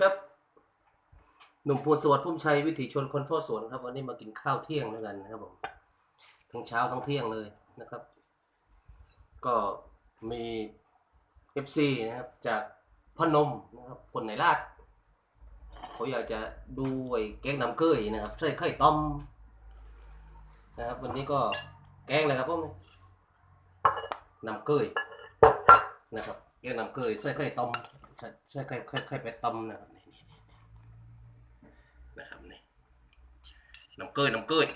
ครับหนุ่มปูนสวัสดิ์พุ่มชัยวิถีชนคนพ่อสวนครับ วันนี้มากินข้าวเที่ยงด้วยกันนะครับผมทั้งเช้าทั้งเที่ยงเลยนะครับ ก็มีเอฟซีนะครับจากพนมนะครับคนไหนลาดเขาอยากจะดูไอ้แกงน้ำเกยนะครับใส่ไข่ต้มนะครับ วันนี้ก็แกงเลยครับผมน้ำเกยนะครับแกงน้ำเกยใส่ไข่ต้ม ใส่ใส่ไข่ไข่ไข่เป็ดต้มนะครับนี่นี่นะครับนี่น้ำเกยน้ำเกย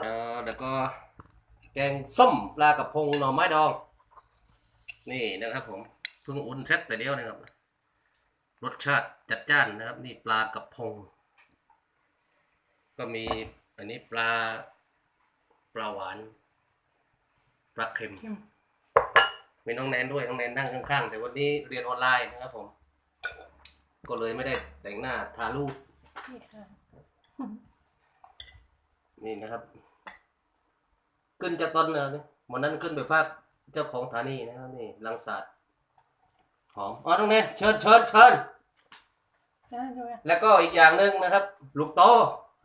เอ่อแล้วก็แกงส้มปลากระพงหน่อไม้ดอง นี่นะครับผมเพิ่งอุ่นเซ็ตไปเดียวนะครับ รสชาติจัดจ้านนะครับ นี่ปลากระพง ก็มีอันนี้ปลาปลาหวานปลาเค็ม มีน้องแนนด้วยน้องแนนนั่งข้างๆ แต่วันนี้เรียนออนไลน์นะครับผม ก็เลยไม่ได้แต่งหน้าทารูปนี่ค่ะนี่นะครับ ขึ้นจากต้นเลยนี่วันนั้นขึ้นไปฝากเจ้าของสถานีนะครับนี่ลังสาดหอมอ๋อน้องแนนเชิญเชิญเชิญนั่นใช่ไหมแล้วก็อีกอย่างหนึ่งนะครับ ลูกโต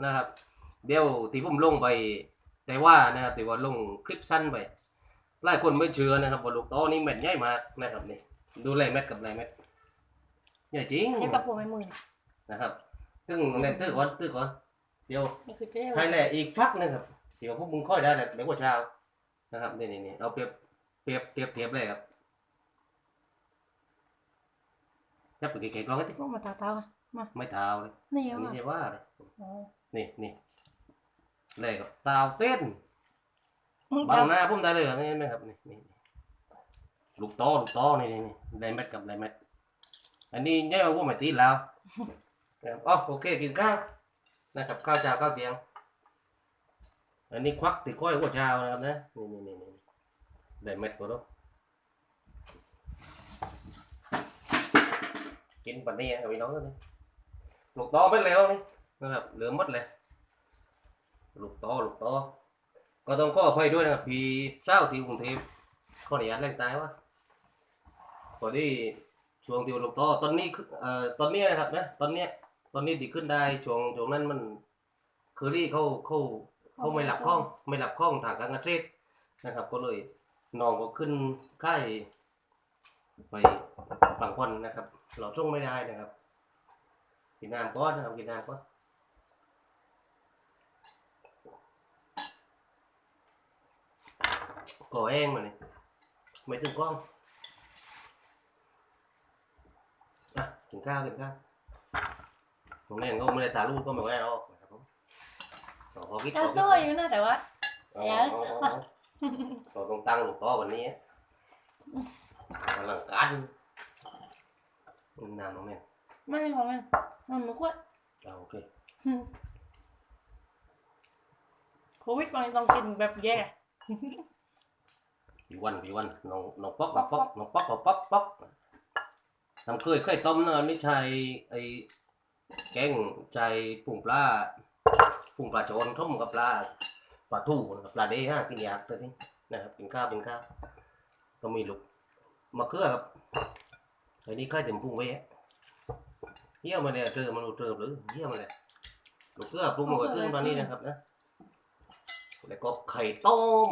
นะครับ เดี๋ยวที่ผมลงไป แต่ว่านะครับแต่ว่าลงคลิปสั้นไป หลายคนไม่เชื่อนะครับว่าลูกโตนี่เม็ดใหญ่มากนะครับนี่ดูไรเม็ดกับไรเม็ดใหญ่จริงนี่ปลาปูไม่มือนี่นะครับซึ่งเน้นตื้อก่อนตื้อก่อนเดี๋ยวนี่คือเจ๊ให้แหละอีกฟักหนะครับเดี๋ยวพวกมึงค่อยได้แหละเดี๋ยวกว่าเช้านะครับนี่นี่นี่เอาเปรียบเปรียบเปรียบเทียบเลยครับจับไปเก๋ๆกลองให้ดิพวกมาตาตาๆอะมาไม่เท้าเลยนี่อันว่ะนี้ใช่ว่าเลยอ๋อนี่นี่เลยกับตาวเต้น บางหน้าพุ่มได้เลยเหรอนี่ไหมครับนี่นี่นี่ลูกโตลูกโตนี่นี่นี่ไดเม็ดกับไดเม็ดอันนี้เนี่ยว่าไม่ตีแล้วนะครับอ๋อโอเคกินข้าวนะครับข้าวเจ้าข้าวเตียง อันนี้ควักติดก้อยหัวเช้านะครับนะนี่นี่นี่นี่ไดเม็ดก็รู้กินปันนี้กับพี่น้องกันนี่ลูกโตไม่แล้วนี่นะครับเหลือหมดเลยลูกโตลูกโต ก็ต้องขออภัยด้วยนะครับพี่เช้าที่กรุงเทพขออนุญาตแรงตายว่าพอดีช่วงที่ลูกโตตอนนี้เอ่อตอนนี้นะครับนะตอนเนี้ยตอนนี้ดีขึ้นได้ช่วงช่วงนั้นมันเคอรี่เขาเขาเขาไม่หลับข้อง ไม่หลับข้องทางการเกษตรนะครับ ก็เลยน้องก็ขึ้นค่ายไปฝั่งพนนะครับ เราช่วงไม่ได้นะครับกินน้ำก้อนนะครับกินน้ำก้อน ก่อแห้งมาเนี่ยไม่ถึงกล้องอะกินข้าวกินข้าวตรงนี้ก็ไม่ได้ตาลูกก็ไม่ได้หรอกนะครับผมขอคิดกาขอคิดโซ่อยู่นะแต่ว่าเอาเอาเอาเอาเราต้องตั้งลูกต่อวันนี้กำลังการนานตรงนี้มันเป็นของมันมันมือขวดเอาโอเคโควิดมันต้องกินแบบแย่ ปีวันปีวันน้องน้องป๊อกน้องป๊อกน้องป๊อกน้องป๊อกป๊อกทำเคยเคยต้มนะไม่ใช่ไอ้แกงใจปุ่งปลาปุ่งปลาโจนต้มกับปลาปลาทูนะครับปลาเด้ฮะกินยากตัวนี้นะครับกินข้าวกินข้าวก็มีลูกมะเขือครับไอ้นี่ใครเต็มปรุงไว้อะเยี่ยมมาเลยเจอมันเจอหรือเยี่ยมมาเลยลูกเขือปรุงมาไว้ขึ้นตอนนี้นะครับนะแล้วก็ไข่ต้ม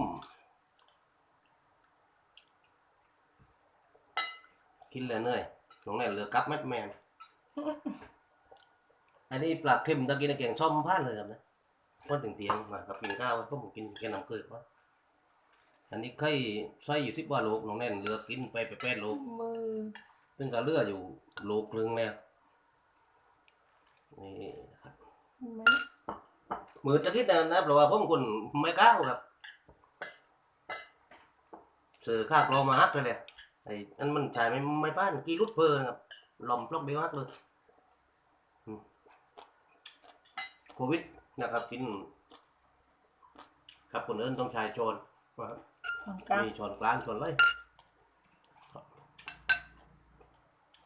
กินเลยเนื่อยน้องแน่เหลือกับแมทแมน อันนี้ปลาเค็มตะกี้นะแกงส้มพลาดเลยครับนะพอถึงเตียงมากับกินข้าวก็ผมกินแกงน้ำเกลือว่าอันนี้ไข่ไส้อยู่ที่ว่าโลกน้องแน่นเหลือกินไปไปแปดโลกมือซึ่งก็เหลืออยู่โลครึ่งแล้วนี่นะครับไม่มือจะคิดนะนะเพราะว่าผมคนไม่กล้าครับเสือข้าวโปรมาฮัดไปเลย ไอ้อันมันใช้ไม่ไม่ป้านกี่รุดเพลินครับลมปลอกเดียวฮัดเลยอืมโควิดนะครับกิน ครับคนอื่นต้องใช้โจรนะครับของกลางมีชนกลางชนเลย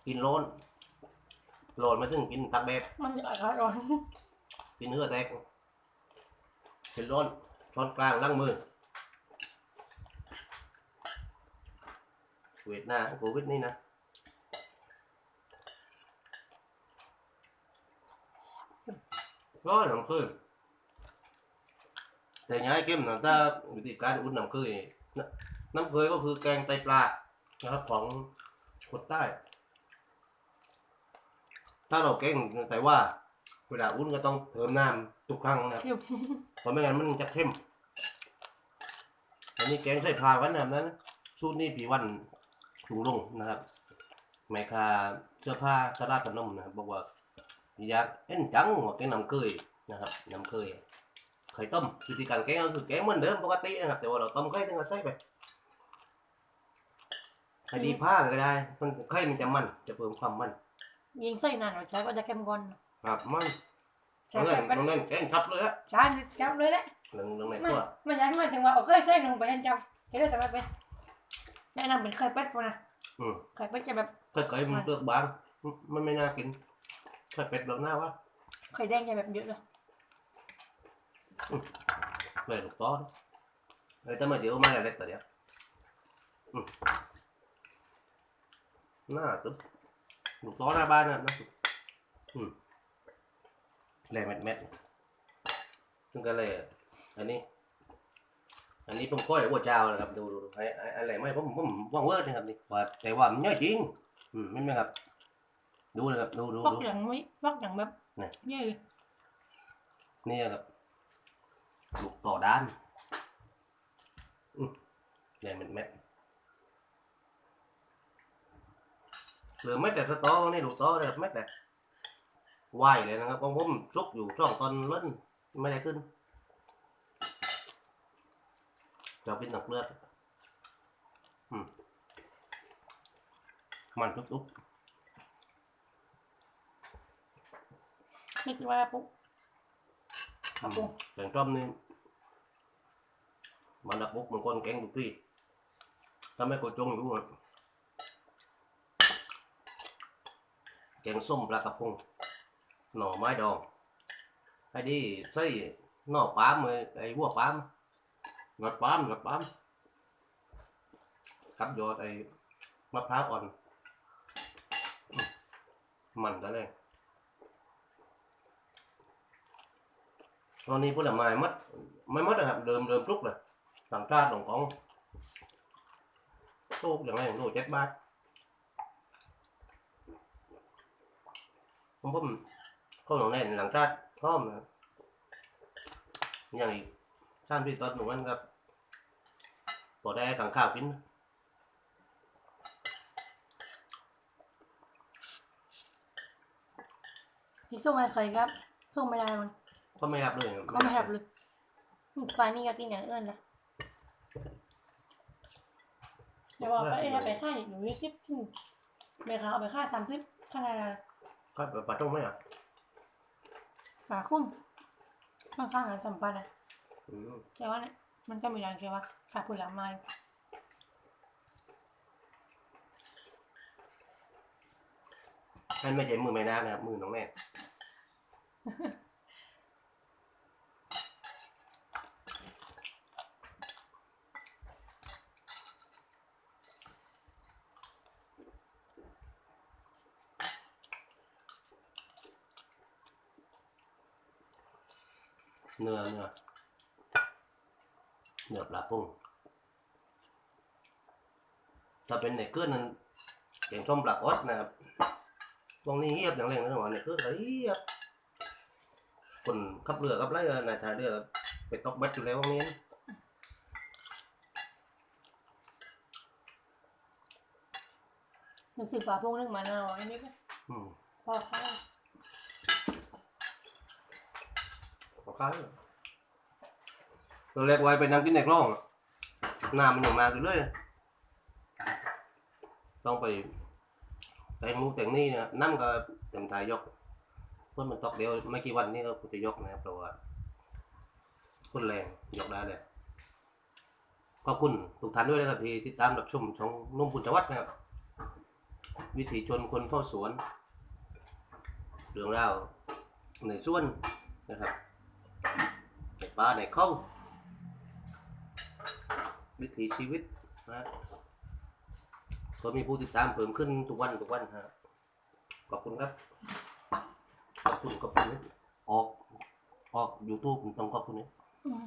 กินโลนโลนไม่ถึงกินตักแบบมันจะอากาศร้อน กินเนื้อแตกเป็นร้อนช้อนกลางล้างมือ เวทยดนาโควิดนี่นะร้อยน้ำคือแต่ย้ายเข้มนะถ้าวิธีการอุ่นน้ำคือน้ำคืยก็คือแกงไตปลานะครับของคนใต้ ถ้าเราแกงแต่ว่า เวลาอุ่นก็ต้องเพิ่มน้ำทุกครั้งนะเพราะไม่งั้นมันจะเข้มอันนี้แกงไตปลาวันแบบนั้นสูตรนี้ผีวัน ถุงลงนะครับแม่ค้าเสื้อผ้าตลาดขนมนะครับบอกว่าอยากเอ็นจังว่าแกงน้ำเคยนะครับน้ำเคยไข่ต้มวิธีการแกงก็คือแกงเหมือนเดิมปกตินะครับ แต่ว่าเราต้มไข่ถึงจะใส่ไปไข่ดีผ้าก็ได้มันไข่มันจะมันจะเพิ่มความมันยิงใส่นานหน่อยใช้ก็จะเข้มข้นครับมันใช้น้องแบเล่นบเป็นน้องเล่นแกงชับเลยฮะใช้จับเลยแหละหนึ่งหนึ่งในไม่ตัวไม่ใช่ไม่ถึงว่าเอาเคยใส่ลงไปให้จับจะได้แต่ไม่เป็น แนะนำเป็นไข่เป็ดพอนะอืมไข่เป็ดจะแบบไข่ไก่มันเปลือกบาง มันไม่น่ากินไข่เป็ดแบบหน้าวะไข่แดงจะแบบเยอะเลยเลยลูกต้อเลยแต่มาเดี๋ยวมาเล็กแต่เดี๋ยวอืมหน้าตึ๊บลูกต้อหน้าบ้านนะนะอืมแหลมเม็ดเม็ดๆซึ่งก็เลยอันนี้ อันนี้ผมก้อยหัวเจ้านะครับดูดูดูไอ้ไอ้อะไรไม่ผมผมว่างเวิร์ดนะครับนี่ว่าแต่ว่ามันย่อยจริงอืมไม่ไหมครับ ดูเลยครับดูดูฟักดู อย่างไม่ฟักอย่างแบบเนี่ยเยอะเลยนี่ครับลูกต่อด้านอืมแหลมเม็ดเม็ดเหลือเม็ดแต่สตอนี่ลูกต่อเลยครับเม็ดแต่วายเลยนะครับของผมซุกอยู่ช่องตอนเล่นไม่ได้ขึ้น จะเป็นหนักเลือดอืมมันทุบนี่คือว่าปุ๊บๆครับผมแกงต้มนี่มันดับปุ๊บมันก้นแกงทุกที่ถ้าไม่กดจงอยู่อะแกงส้มปลากระพง หน่อไม้ดองไอ้นี่ใส่หน่อปลามเลยไอ้วัวปลาม หนอดปลามหนอดปลามกับยอดไอ้มะพร้าวอ่อน มันก็เลยตอนนี้ผลไม้มัดไม่มัดนะครับเดิมเดิมทุกเลยต่างชาติหลงของโลกอย่างไรโลกเจ็ดบาทผมผมเขาหลงแน่นหลังชาติพร้อมนะอย่างอีก สร้างพี่ต้นหนุ่มนั่นครับพอได้กังข้าวกินที่ส่งให้ใครครับส่งไม่ได้มันก็ไม่รับเลยก็ไม่รับเลยไฟนี่ก็กินอย่างอื่นนะเดี๋ยวว่าไปเอ้ไปค่ายอยู่ยี่สิบเบคาเอาไปค่ายสามสิบขนาดก็ปลาต้มไหมอะฝาคุ้มข้างๆกันสัมปันอะอืม แต่ว่าเนี่ยมันก็มีอย่างเช่ว่าขายผลไม้ให้ไม่ใช่มือไม่น้านะครับ มือน้องแม่เนื้อเนื้อ นื้อปลาปุ้งถ้าเป็นในเกลือนั้นเก่งส้มปลาอดนะครับตรงนี้เงียบอย่างแรงนะหวานในเกลือเงียบคนขับเรือขับไรเออนายทายเรือไปตกเบ็ดอยู่แล้ววันนี้นะนึกถึงปลาพวกนึกมะนาวอันนี้ก็อืมพอค่ายขอค้า เราเรียกไว้ไปนั่งกินในกล้องอะน้ำมันอยู่มาอยู่เรื่อยต้องไป แต่งมูแต่งนี่เนี่ยน้ำก็เต็มทายยก เพื่อนมันตกเดียวไม่กี่วันนี้ก็จะยกนะครับเพราะว่าพุ่นแรงยกได้เลยขอบคุณทุกท่านด้วยนะครับที่ติดตามรับชมช่องนุ่มพุนจวัฒน์นะครับวิถีชนคนเข้าสวน เรื่องราวในสวนนะครับในป่าในเขา วิถีชีวิตนะก็มีผู้ติดตามเพิ่มขึ้นทุกวันทุกวันฮะขอบคุณครับ ขอบคุณขอบคุณออกออกยูทูบต้องขอบคุณนี่อืม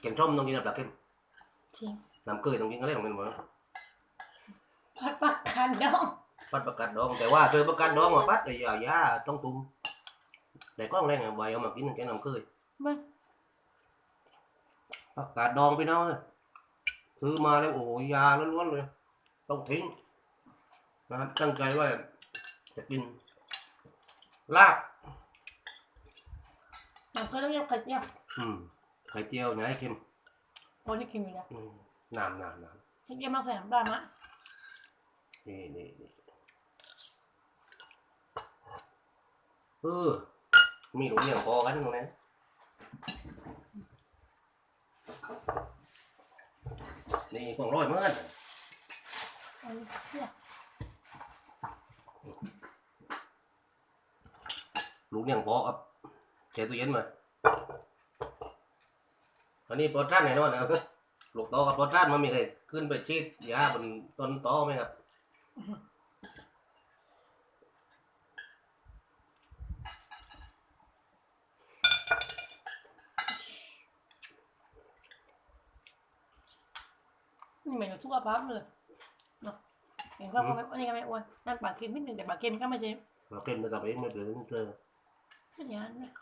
แกงส้มต้องกินกับปลาเค็มจริงน้ำเกยต้องกินกันเลยของมันหมดพัดปากกันดองปัดประกาศดองแต่ว่าเจอประกาศดองมาปัดไอ้ยายาต้องตุ้มแต่ก็แรงไงใบเอามากินแกงน้ำเกยไม่ ประกาศดองพี่น้องซื้อมาแล้วโอ้โหยาล้วนๆเลย ต้องทิ้งนะครับตั้งใจว่าจะกิน ลาบน้ำก็ต้องเรียกไข่เจียวอืมไข่เจียวอย่าให้เค็มโอ้นี่กินอยู่นะอืมน้ำน้ำน้ไข่เจียวมาใส่น้ำปลามะำนี่นี่นี่เออมีหลุมเลี้ยงพอกันตรงนั้น นี่ของร้อยเมื่อนอันนี้เชื่อหลุมเลี้ยงพอครับแช่ตู้เย็นมาอันนี้โปรตีนแน่นอนนะครับลูกโตกับโปรตีนมันมีใครขึ้นไปชีดยาบนต้นโตไหมครับ นี่เหมือนกับทุกภาพเลยเนาะเห็นว่าก็ไม่อันนี้ก็ไม่อ้วนนั่นปากเค็มนิดนึงแต่ปากเค็มก็ไม่ใช่เราเค็มไปทำเองไม่เปลือกเกลือไม่อย่างนั้นนะ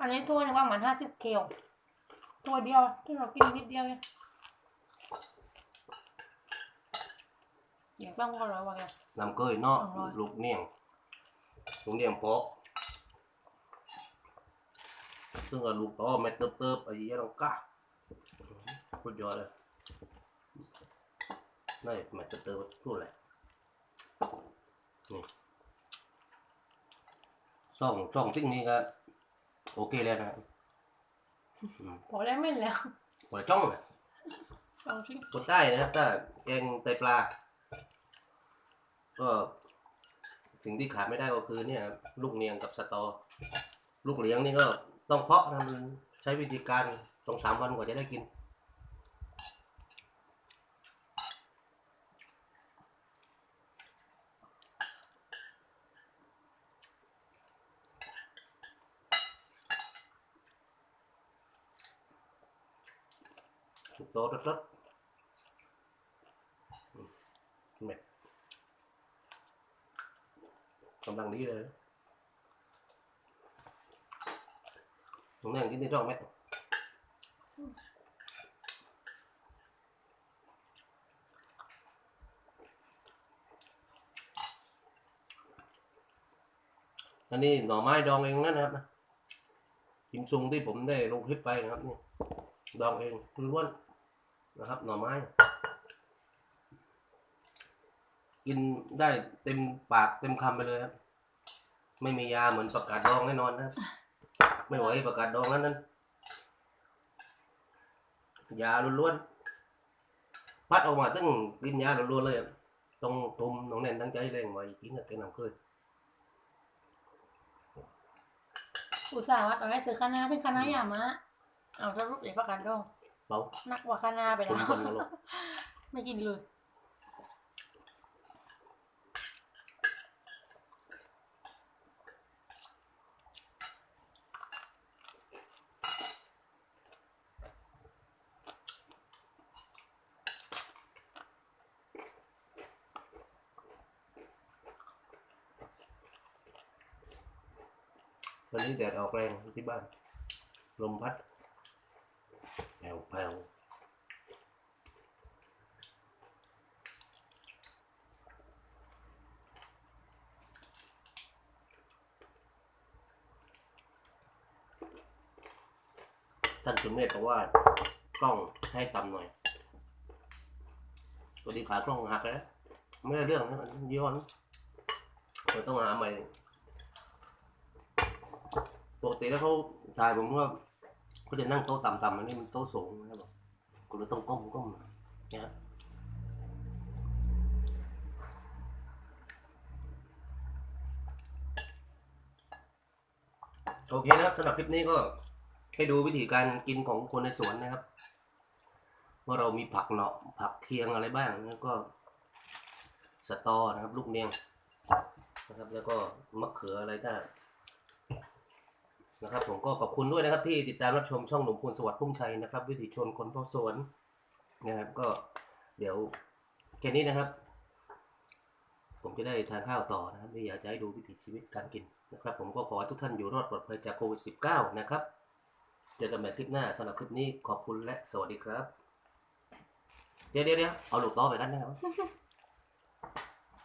อันนี้ถ้วยหนึงว่ามันห้าสิบเกลถ้วยเดียวที่เรากินนิดเดียวเองอย่างต้องก็ร้อยว่าไง น้ำเกยเนาะสองร้อย ลูกเนียงลูกเนียงเพาะ ซึ่งกับลูกโตเม็ดเติบๆไอ้ยี่ต้องกล้าพูดยอดเลยนี่เม็ดเติบๆพูดเลยนี่ซ่องซ่องสิ่งนี้ก็โอเคแล้วนะครับอืมพอได้ไม่แล้วหัวจ้องเลยเอาสิคนใต้นะครับถ้าแกงไตปลา ก็สิ่งที่ขาดไม่ได้ก็คือเนี่ยครับลูกเนียงกับสตอ ลูกเลี้ยงนี่ก็ ต้องเพาะนะมันใช้วิธีการตรงสามวันกว่าจะได้กินถูกโตรสๆอืมเม็ดกำลังดีเลย ตรงนี้กินที่ร่องเม็ดอันนี้หน่อไม้ดองเองนั่นนะครับนะกิมซุงที่ผมได้ลงคลิปไปนะครับนี่ดองเองล้วนนะครับ หน่อไม้ กินได้เต็มปากเต็มคำไปเลยครับ ไม่มียาเหมือนประกาศดองแน่นอนนะครับ ไม่ไหวประกาศดองนั้นนั้นยาล้วนๆพัดออกมาตั้งกินยาล้วนๆเลยครับต้องตุ่มน้องแน่นตั้งใจเลยไว้กินกับแกงน้ำเคยอุตส่าห์ว่าตอนแรกซื้อคณะถึงคณะอย่ามะเอาสรุปเลยประกันดองเบานักกว่าคณะไปตุ่แล้มวคนมาลงไม่กินเลย วันนี้แดดออกแรงที่บ้าน ลมพัดแผ่วแผ่วท่านสุเมธบอกว่ากล้องให้ต่ำหน่อยตัวดีขากล้องหักแล้ว ไม่ได้เรื่องนะย้อนเราต้องหาใหม่ ปกติแล้วเขาถ่ายผมว่าเขาจะนั่งโต๊ะต่ำๆอันนี้มันโต๊ะสูงนะครับผมกูเลยต้องก้มก้มหน่อยนะครับโอเคนะครับสำหรับคลิปนี้ก็ให้ดูวิธีการกินของคนในสวนนะครับ ว่าเรามีผักเนาะผักเคียงอะไรบ้างแล้วก็สตอนะครับ ลูกเนียงนะครับ แล้วก็มะเขืออะไรก็ นะครับผมก็ขอบคุณด้วยนะครับที่ติดตามรับชมช่องหนุ่มพูนสวัสดิ์พุ่มชัยนะครับ วิถีชนคนพ่อสวนนะครับก็เดี๋ยวแค่นี้นะครับ ผมจะได้ทานข้าวต่อนะครับไม่อยากจะให้ดูวิถีชีวิตการกินนะครับ ผมก็ขอให้ทุกท่านอยู่รอดปลอดภัยจากโควิด -19 นะครับเจอกันใหม่คลิปหน้าสำหรับคลิปนี้ขอบคุณและสวัสดีครับ เดี๋ยวเดี๋ยวเดี๋ยวเอาลูกต่อไปกันนะครับ